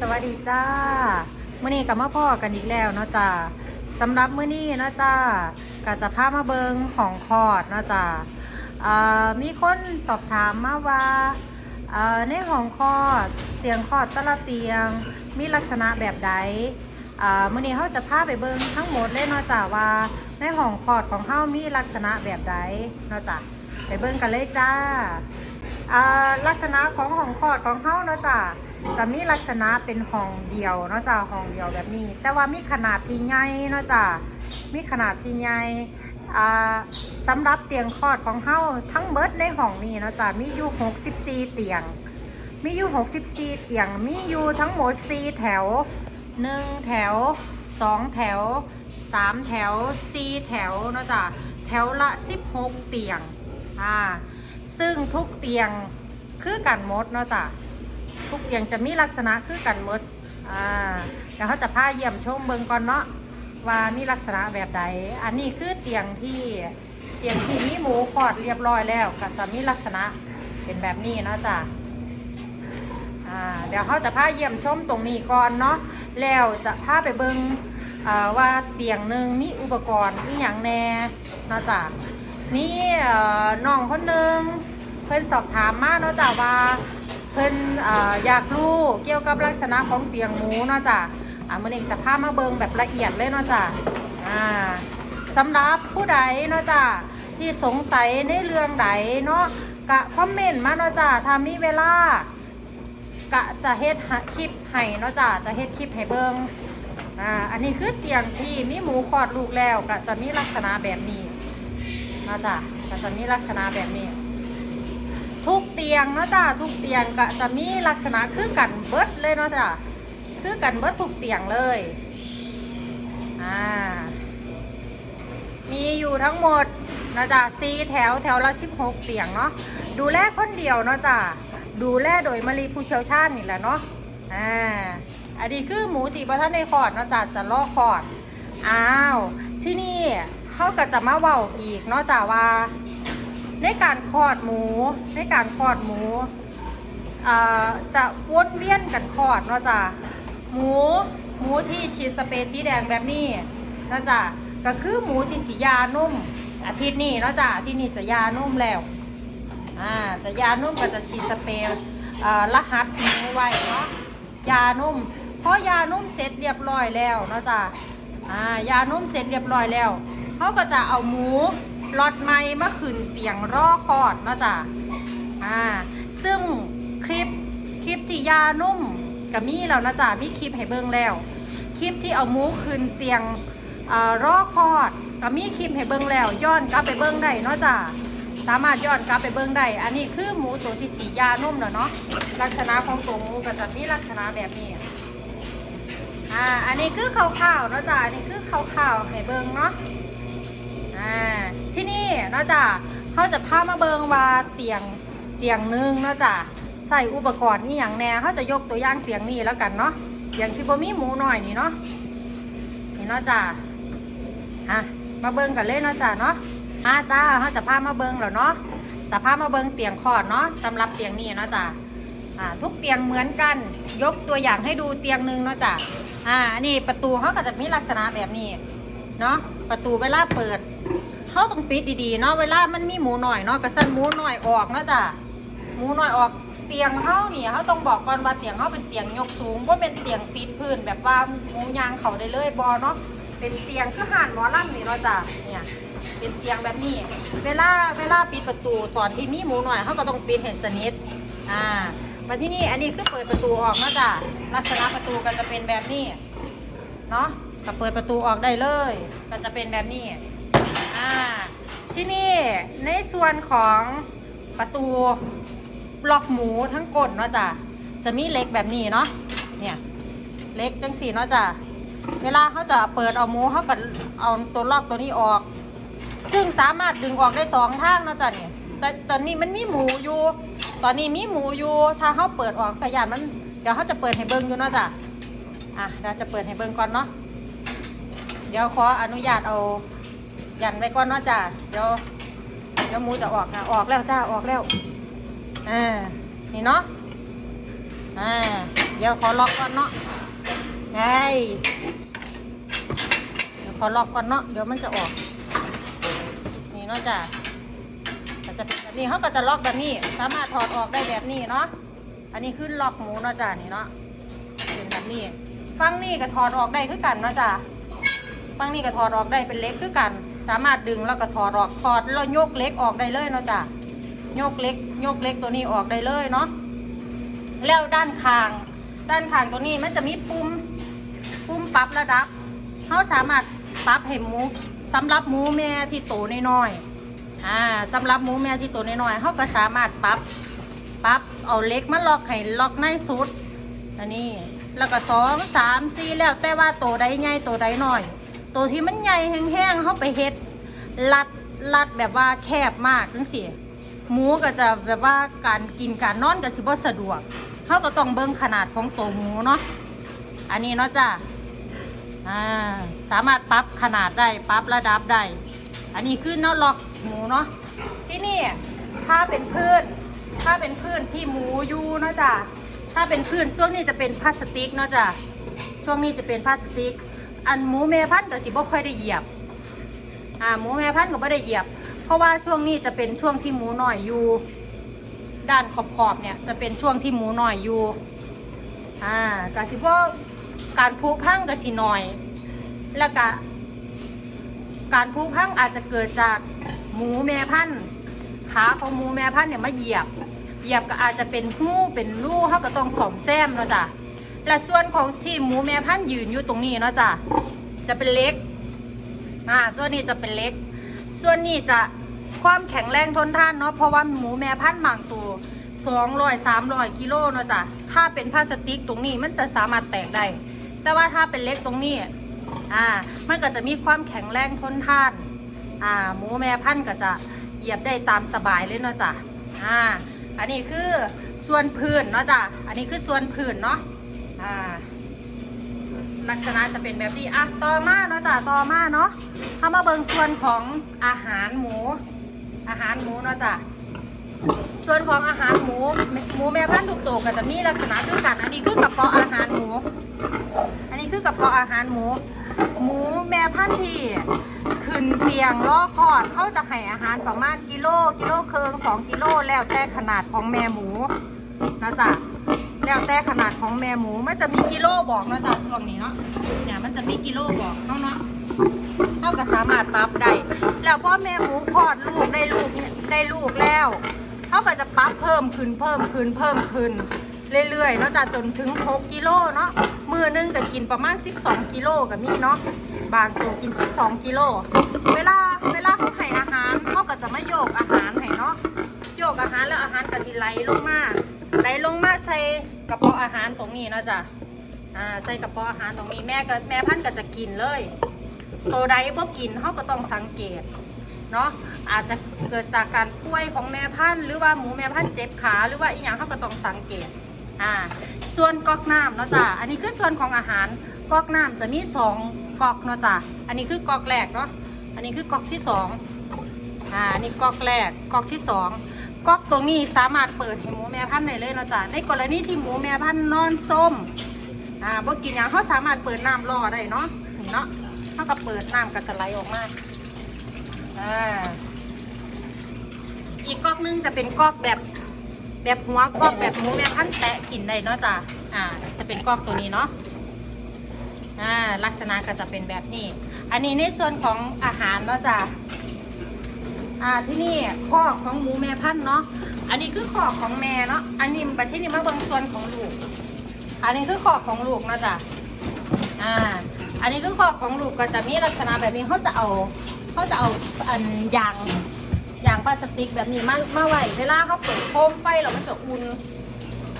สวัสดีจ้ามื่อนี้กับมาพ่อกันอีกแล้วเนาะจ้าสำหรับมื่อนี้เนาะจ้าก็จะพามาเบิงของคอดเนาะจ้ามีคนสอบถามมาว่าในห้องคอดเตียงคอดแต่ละเตียง มีลักษณะแบบใดมื่อนี้เขาจะพาไปเบิงทั้งหมดเลยเนาะจ้าว่าในห้องคอดของเขามีลักษณะแบบใดเนาะจ้าไปเบิงกันเลยจ้าลักษณะของห้องคอดของเขาเนาะจ้ะ จะมีลักษณะเป็นห้องเดียวเนาะจ้ะห้องเดียวแบบนี้ แต่ว่ามีขนาดที่ใหญ่เนาะจ้ะมีขนาดที่ใหญ่อ่าสำหรับเตียงคลอดของเขาทั้งเบิดในห้องนี้เนาะจ้ะมีอยู่64 เตียง มีอยู่64 เตียง มีอยู่ทั้งหมด 4 แถว 1 แถว 2 แถว 3 แถว 4 แถวนะจ้ะแถวละ 16 เตียงอ่าซึ่งทุกเตียงคือกันหมดเนาะจ้ะ ทุกเตียงจะมีลักษณะคือกันหมดอ่าเดี๋ยวเขาจะพาเยี่ยมชมเบิงก่อนเนาะว่ามีลักษณะแบบใด อันนี้คือเตียงที่เตียงที่มีหมูคอดเรียบร้อยแล้วก็จะมีลักษณะเป็นแบบนี้เนาะจ้ะอ่าเดี๋ยวเขาจะพาเยี่ยมชมตรงนี้ก่อนเนาะแล้วจะพาไปเบิงอ่าว่าเตียงหนึ่งมีอุปกรณ์ที่อย่างแน่นะจ้ะมีเอ่น้องคนหนึ่งเพิ่อนสอบถามมาเนาะจ้ะว่า เพิ่นเอ่ออยากรู้เกี่ยวกับลักษณะของเตียงหมูเนาะจ้ะอ่ามื้อนี้จะพามาเบิงแบบละเอียดเลยเนาะจ้ะอ่าสำหรับผู้ใดเนาะจ้ะที่สงสัยในเรื่องใดเนาะกะคอมเมนต์มาเนาะจ้ะถ้ามีเวลากะจะเฮ็ดคลิปให้เนาะจ้ะจะเฮ็ดคลิปให้เบิงอ่าอันนี้คือเตียงที่มีหมูคลอดลูกแล้วก็จะมีลักษณะแบบนี้เนาะจ้ะก็จะมีลักษณะแบบนี้ ทุกเตียงเนาะจ้ะทุกเตียงก็จะมีลักษณะคือกันเบิดเลยเนาะจ้ะคือกันเบิดทุกเตียงเลยอ่ามีอยู่ทั้งหมดนะจ๊ะสี่แถวแถวละสิบหกเตียงเนาะดูแลคนเดียวเนาะจ้ะดูแลโดยมารีผู้เชี่ยวชาญนี่แหละเนาะอ่าอันนี้คือหมูจีบท่านในคอร์ดเนาะจ้ะจะล่อคอร์ดอ้าวที่นี่เขาก็จะมาเว้าอีกเนอกจาว่า ในการคอดหมู ในการคอดหมูจะวนเวียนกันคอดเนาะจ้ะหมูหมูที่ฉีดสเปรย์สีแดงแบบนี้เนาะจ้ะก็คือหมูที่สียานุ่ม อาทิตย์นี้เนาะจ้ะอาทิตย์นี้จะยานุ่มแล้วอ่าจะยานุ่มก็จะฉีดสเปรย์รหัสหมูไว้เนาะยานุ่มพอยานุ่มเสร็จเรียบร้อยแล้วเนาะจ้ะอ่ายานุ่มเสร็จเรียบร้อยแล้วเขาก็จะเอาหมู ลอตใหม่มาขึ้นเตียงรอคลอดเนาะจ้ะอ่าซึ่งคลิปคลิปที่ยานุ่มกับมีแล้วนะจ๊ะมีคลิปให้เบิ่งแล้ว คลิปที่เอามูขึ้นเตียงอ่อรอคลอดก็มีคลิปให้เบิ่งแล้ว ย้อนกลับไปเบิ่งได้เนาะจ้ะสามารถย้อนกลับไปเบิ่งได้ อันนี้คือหมูตัวที่สียานุ่มแล้วเนาะลักษณะของตัวหมูก็จะมีลักษณะแบบนี้อ่าอันนี้คือขาวๆเนาะจ้ะอันนี้คือขาวๆให้เบิงเนาะ อ่าที่นี่เนาะจ้ะเขาจะพามาเบิงว่าเตียงเตียงนึงเนาะจ้ะใส่อุปกรณ์นี่อย่างแน่เขาจะยกตัวอย่างเตียงนี้แล้วกันเนาะเตียงที่บ่มีหมูหน่อยนี่เนาะนี่เนาะจ้ะอะมาเบิงกันเลยเนาะจ้ะเนาะอาจ้าเขาจะพามาเบิงแล้วเนาะจะพามาเบิงเตียงคลอดเนาะสำหรับเตียงนี้เนาะจ้ะอ่าทุกเตียงเหมือนกันยกตัวอย่างให้ดูเตียงนึ่งเนาะจ้ะอ่าอันนี้ประตูเขาก็จะมีลักษณะแบบนี้ เนาะประตูเวลาเปิดเขาต้องปิดดีๆเนาะเวลามันมีหมูหน่อยเนาะกระสันหมูหน่อยออกเนาะจ้ะหมูหน่อยออกเตียงเขานี่เขาต้องบอกก่อนว่าเตียงเขาเป็นเตียงยกสูงว่าเป็นเตียงติดพื้นแบบว่าหมูยางเขาได้เลยบอเนาะเป็นเตียงคือห่านหมอลำนี่เนาะจ้ะเนี่ยเป็นเตียงแบบนี้ เวลาเวลาปิดประตูตอนที่มีหมูหน่อยเขาก็ต้องปิดให้สนิทอ่ามาที่นี่อันนี้คือเปิดประตูออกเนาะจ้ะลักษณะประตูก็จะเป็นแบบนี้เนาะ ก็เปิดประตูออกได้เลย ก็จะเป็นแบบนี้อ่าที่นี่ในส่วนของประตูล็อกหมูทั้งกดเนาะจ้ะจะมีเล็กแบบนี้เนาะเนี่ยเล็กจังสี่เนาะจ้ะเวลาเขาจะเปิดเอาหมูเขาก็เอาตัวล็อกตัวนี้ออก ซึ่งสามารถดึงออกได้สองทางเนาะจ้ะเนี่ยแต่ตอนนี้มันมีหมูอยู่ ตอนนี้มีหมูอยู่ ถ้าเขาเปิดออกกระยานมัน เดี๋ยวเขาจะเปิดให้เบิ้งอยู่เนาะจ้ะอะเราจะเปิดให้เบิ้งก่อนเนาะ เดี๋ยวขออนุญาตเอายันไว้ก่อนเนาะจ้ะเดี๋ยวเดี๋ยวหมูจะออกนะออกแล้วจ้าออกแล้วอ่านี่เนาะอ่าเดี๋ยวขอล็อกก่อนเนาะได้เดี๋ยวขอล็อกก่อนเนาะเดี๋ยวมันจะออก นี่เนาะจ้ะก็จะเป็นแบบนี้เขาก็จะล็อกแบบนี้ สามารถถอดออกได้แบบนี้เนาะอันนี้คือล็อกหมูเนาะจ้ะนี่เนาะเป็นแบบนี้ฟังนี่ก็ถอดออกได้คือกันเนาะจ้ะฟังนี่ก็ถอดออกได้เป็นเล็กคือกัน สามารถดึงแล้วก็ถอดออกถอดแล้วยกเล็กออกได้เลยเนาะจ้ะยกเล็กยกเล็กตัวนี้ออกได้เลยเนาะแล้วด้านข้าง ด้านข้างตัวนี้มันจะมีปุ่มปุ่มปรับระดับเขาสามารถปรับให้หมูสำหรับหมูแม่ที่โตน้อยๆอ่าสำหรับหมูแม่ที่โตน้อยๆเขาก็สามารถปรับปรับเอาเล็กมาล็อกให้ล็อกในสุดอันนี้แล้วก็สองสามสี่แล้วแต่ว่าโตใดใหญ่โตใดน้อย โตที่มันใหญ่แห้งๆเขาไปเฮ็ดลัดลัดแบบว่าแคบมากจังสิหมูก็จะแบบว่าการกินการนอนก็สิบ่สะดวกเขาก็ต้องเบิ่งขนาดของตัวหมูเนาะอันนี้เนาะจ้ะอ่าสามารถปรับขนาดได้ปรับระดับได้อันนี้คือเนาะล็อกหมูเนาะที่นี่ถ้าเป็นพื้นถ้าเป็นพื้นที่หมูยูเนาะจ้ะถ้าเป็นพื้นช่วงนี้จะเป็นพลาสติกเนาะจ้ะช่วงนี้จะเป็นพลาสติก อันหมูแม่พันธุ์ก็สิบ่ค่อยได้เหยียบ อ่าหมูแม่พันธุ์ก็ไม่ได้เหยียบ เพราะว่าช่วงนี้จะเป็นช่วงที่หมูน่อยอยู่ ด้านขอบๆเนี่ยจะเป็นช่วงที่หมูน่อยอยู่ อ่ากะสิบ่การพุพังกะสิหน่อย แล้วก็การพุพังอาจจะเกิดจากหมูแม่พันธุ์ขาของหมูแม่พันธุ์เนี่ยมาเหยียบ เหยียบก็อาจจะเป็นหู้เป็นรูเขาก็ต้องสอมแซมเนาะจ้ะ และส่วนของที่หมูแม่พันธุ์ยืนอยู่ตรงนี้เนาะจ้ะจะเป็นเล็กอ่าส่วนนี้จะเป็นเล็ก ส่วนนี้จะความแข็งแรงทนทานเนาะเพราะว่าหมูแม่พันธุ์บางตัวสองร้อยสามร้อยกิโลเนาะจ้ะถ้าเป็นพลาสติกตรงนี้มันจะสามารถแตกได้ แต่ว่าถ้าเป็นเล็กตรงนี้อ่ามันก็จะมีความแข็งแรงทนทานอ่าหมูแม่พันธุ์ก็จะเหยียบได้ตามสบายเลยเนาะจ้ะอ่าอันนี้คือส่วนพื้นเนาะจ้ะอันนี้คือส่วนพื้นเนาะ อ่า ลักษณะจะเป็นแบบนี้อะต่อมาเนาะจ้ะต่อมาเนาะเข้ามาเบิงส่วนของอาหารหมู อาหารหมูเนาะจ้ะส่วนของอาหารหมูหมูแม่พันธุ์ทุกตัวก็จะมีลักษณะคือกัน อันนี้คือกระเพาะอาหารหมู อันนี้คือกระเพาะอาหารหมู หมูแม่พันธุ์ที่ขึ้นเตียงล่อคลอดเขาจะให้อาหารประมาณกิโลกิโลเคิงสองกิโลแล้วแต่ขนาดของแม่หมูนะจ๊ะ แล้วแต่ขนาดของแม่หมู มันจะมีกิโลบอกนะจ๊ะช่วงนี้เนาะเนี่ยมันจะมีกิโลบอกเนาะเนาะเขาก็สามารถปรับได้แล้วพอแม่หมูคลอดลูกได้ลูกนี่ได้ลูกแล้วเขาก็จะปรับเพิ่มขึ้นเพิ่มขึ้นเพิ่มขึ้นเรื่อยๆเนาะจ้ะจนถึง 6กิโลเนาะมือหนึงก็กินประมาณ 12กิโลกับมีเนาะบางตัวกิน 12กิโลเวลาเวลาเขาให้อาหารเขาก็จะไมาโยกอาหารให้เนาะโยกอาหารแล้วอาหารก็สิไหลลงมา ไหลลงมาใส่กระเพาะอาหารตรงนี้นะจ้ะอ่าใส่กระเพาะอาหารตรงนี้แม่ก็แม่พันธุ์ก็จะกินเลยตัวใดบ่กินเขาก็ต้องสังเกตเนาะอาจจะเกิดจากการป่วยของแม่พันธุ์หรือว่าหมูแม่พันธุ์เจ็บขาหรือว่าอีหยังเขาก็ต้องสังเกตอ่าส่วนกอกน้ำเนาะจ้ะอันนี้คือส่วนของอาหารกอกน้ำจะมีสองกอกเนาะจ้ะอันนี้คือกอกแรกเนาะอันนี้คือกอกที่สองอ่าอันนี้กอกแรกกอกที่สอง ก๊อกตรงนี้สามารถเปิดให้หมูแม่พันธุ์ได้เลยเนาะจ้ะในกรณีที่หมูแม่พันธุ์นอนส้มอ่าบ่กินหยังเขาสามารถเปิดน้ำรอได้เนาะเนาะเท่ากับเปิดน้ำก็จะไหลออกมาอ่าอีกก๊อกนึงจะเป็นก๊อกแบบแบบหัวก๊อกแบบหมูแม่พันธุ์แตะกินได้เนาะจ้ะอ่า จะเป็นก๊อกตัวนี้เนาะอ่าลักษณะก็จะเป็นแบบนี้ อันนี้ในส่วนของอาหารเนาะจ้ะ อ่าที่นี่คอกของหมูแม่พันธุ์เนาะ อันนี้คือคอกของแม่เนาะ อันนี้บัดที่นี่มาเบิงส่วนของลูก อันนี้คือคอกของลูกนะจ้ะอ่า อันนี้คือคอกของลูกก็จะมีลักษณะแบบนี้เขาจะเอาเขาจะเอาอันยางยางพลาสติกแบบนี้มามาไว้เวลาเขาเปิดโคมไฟแล้วมันจะอุ่น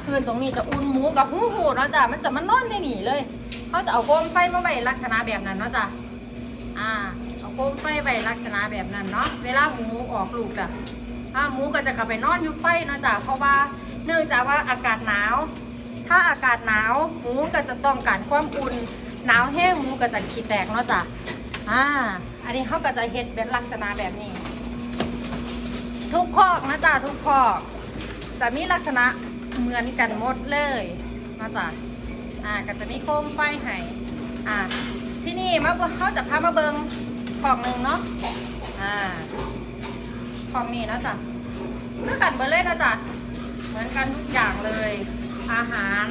คืนตรงนี้จะอุ่นหมูกับหูหูเนาะจ้ะมันจะมานนอนในนี่เลยเขาจะเอาโคมไฟมาไว้ลักษณะแบบนั้นเนาะจ้ะ อ่า มไฟไว้ลักษณะแบบนั้นเนาะเวลาหมูออกลูกอะอ่าหมูก็จะกลับไปนอนอยู่ไฟเนาะจ้ะเพราะว่าเนื่องจากว่าอากาศหนาว ถ้าอากาศหนาวหมูก็จะต้องการความอุ่นหนาวแห้งหมูก็จะขี้แตกเนาะจ้ะอ่าอันนี้เขาก็จะเฮ็ดเป็นลักษณะแบบนี้ ทุกคอกนะจ้ะทุกคอกจะมีลักษณะเหมือนกันหมดเลยเนาะจ้ะอ่าก็จะมีโคมไฟให้อ่าที่นี่มาเขาจะพามาเบิง ของหนึ่งเนาะ อ่าของนี้นะจ้ะเพื่อกันเบอร์เลยเนาะจ้ะเหมือนกันทุกอย่างเลย อาหาร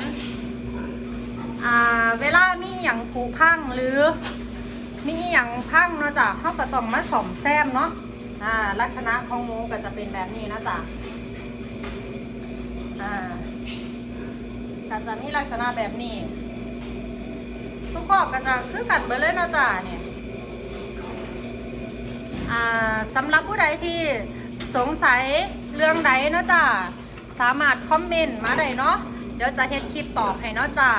อ่า เวลามีอย่างผุพังหรือ มีอย่างพังเนาะจ้ะเขาก็ต้องมาส่อมแซมเนาะ อ่า ลักษณะของหมูก็จะเป็นแบบนี้เนาะจ้ะอ่าก็จะมีลักษณะแบบนี้ ทุกข้อก็จะคือกันเบอร์เลยเนาะจ้ะเนี่ย อ่าสำหรับผู้ใดที่สงสัยเรื่องใดเนาะจ้ะสามารถคอมเมนต์มาได้เนาะเดี๋ยวจะเฮ็ดคลิปตอบให้เนาะจ้ะ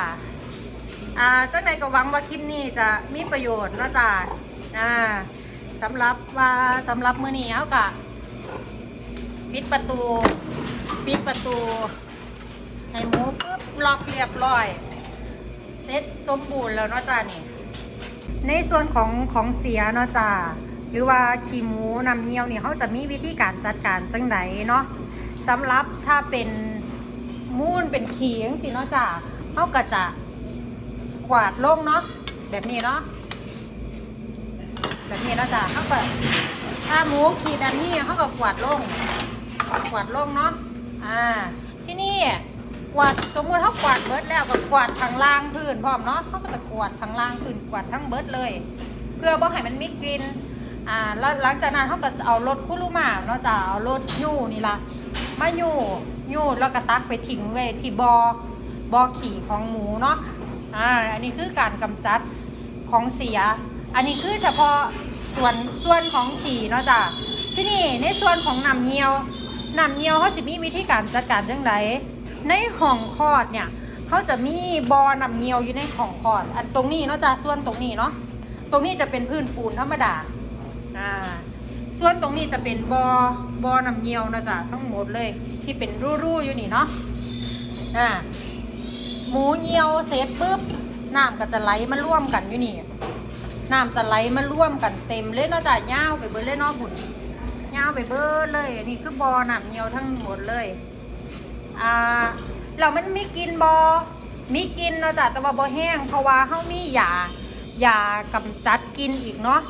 อ่าจังใดก็หวังว่าคลิปนี้จะมีประโยชน์เนาะจ้ะอ่าสำหรับว่าสำหรับมื้อนี้เฮากะปิดประตู ปิดประตู ให้หมูปุ๊บล็อกเรียบร้อยเซ็ตสมบูรณ์แล้วเนาะจ้ะนี่ในส่วนของของเสียเนาะจ้ะ หรือว่าขี้หมูนำเงี้ยวนี่เขาจะมีวิธีการจัดการจังไดเนาะสำหรับถ้าเป็นมูนเป็นขี้จังซี่เนาะจ้ะเขาก็จะกวาดลงเนาะแบบนี้เนาะแบบนี้เนาะจ้ะเขาก็ถ้าหมูขี่แบบนี้เขาก็กวาดลงกวาดลงเนาะอ่าที่นี่กวาดสมมติเขากวาดเบิร์ดแล้วก็กวาดทางล่างพื้นพร้อมเนาะเขาก็จะกวาดทางล่างพื้นกวาดทั้งเบิร์ดเลย เพื่อบ่ให้มันมีกลิ่น อ่าแล้วหลังจากนั้นเขาก็จะเอารถคุรุมาเนาะจะเอารถยู่นี่ละมายู่ยู่แล้วก็ตักไปทิ้งไว้ที่บอบอขี่ของหมูเนาะอ่าอันนี้คือการกำจัดของเสีย อันนี้คือเฉพาะส่วนส่วนของขี่เนาะจ้ะที่นี่ในส่วนของน้ำเงี้ยวน้ำเงี้ยวเขาจะมีวิธีการจัดการจังไดในห้องคลอดเนี่ยเขาจะมีบอน้ำเงี้ยวอยู่ในห้องคลอด อันตรงนี้เนาะจ้ะส่วนตรงนี้เนาะตรงนี้จะเป็นพื้นปูนธรรมดา อ่าส่วนตรงนี้จะเป็นบอบอน้ำเงี้ยวนะจ๊ะทั้งหมดเลยที่เป็นรูๆอยู่นี่เนาะอ่าหมูเหี่ยวเสร็จปุ๊บน้ำก็จะไหลมาร่วมกันอยู่นี่น้ำจะไหลมาร่วมกันเต็มเลยเนาะจ้ะยาวไปเบิดเลยเนาะบุญยาวไปเบิดเลยอันนี้คือบอน้ำเหี่ยวทั้งหมดเลยอ่าแล้วมันมีกินบอมีกินเนาะจ้ะแต่ว่าบ่แห้งเพราะว่าเฮามียายากำจัดกินอีกเนาะ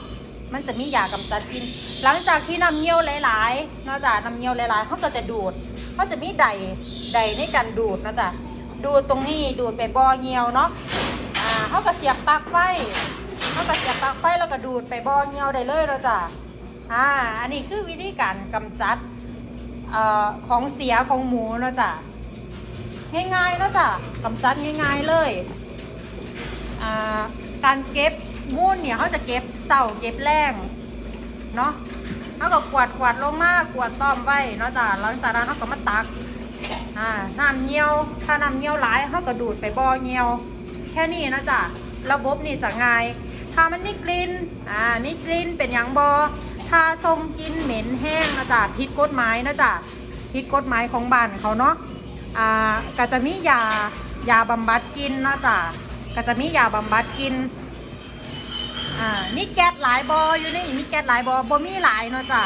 มันจะมียากำจัดกินหลังจากที่น้ำเหี่ยวหลายๆนะจ้ะน้ำเหี่ยวหลายๆเขาก็จะดูดเขาจะมีใดใดในการดูดนะจ้ะดูดตรงนี้ดูดไปบ่อเงี้ยวเนาะอ่าเขาก็เสียบปลั๊กไฟเขาก็เสียบปลั๊กไฟแล้วก็ดูดไปบ่อเงี้ยวได้เลยเราะจ้ะอ่าอันนี้คือวิธีการกำจัดเอ่อของเสียของหมูนะจ้ะง่ายๆนะจ้ะกำจัดง่ายๆเลยอ่าการเก็บ มูนเนี่ยเขาจะเก็บเสาเก็บแรงเนาะเขาก็กวาดกวาดลงมากวาดต้อมไว้เนาะจ้ะหลังจากนั้นเขาก็มาตักอ่าน้ำเงี้ยวถ้าน้ำเงี้ยวหลายเขาก็ดูดไปบ่อเงี้ยว แค่นี้นะจ๊ะระบบนี่จะง่ายถ้ามันมีกลิ่นอ่ามีกลิ่นเป็นอย่างบอถ้าทรงกลินเหม็นแห้งนะจ๊ะผิดกฎหมายนะจ๊ะผิดกฎหมายของบ้านเขาเนาะอ่าก็จะมียายาบำบัดกินนะจ๊ะก็จะมียาบำบัดกิน อ่ามีแก๊สหลายบออยู่นี่มีแก๊สหลายบอบอมีหลายเนาะจ้ะ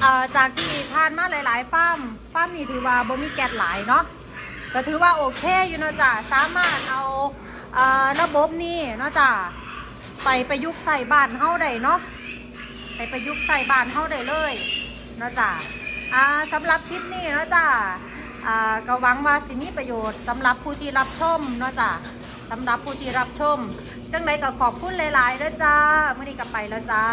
เอ่อจากที่ทานมาหลายๆฟาร์มฟาร์มนี่ถือว่าบ่มีแก๊สหลายเนาะก็ถือว่าโอเคอยู่เนาะจ้ะสามารถเอาเอ่อระบบนี้เนาะจ้ะไปประยุกต์ใส่บ้านเฮาได้เนาะไปประยุกต์ใส่บ้านเฮาได้เลยเนาะจ้ะอ่าสำหรับคลิปนี้เนาะจ้ะอ่าก็หวังว่าสิมีประโยชน์สำหรับผู้ที่รับชมเนาะจ้ะสำหรับผู้ที่รับชม จังไดก็ขอบคุณหลายๆเด้อจ้ามื่อนี้ก็ไปแล้วจ้า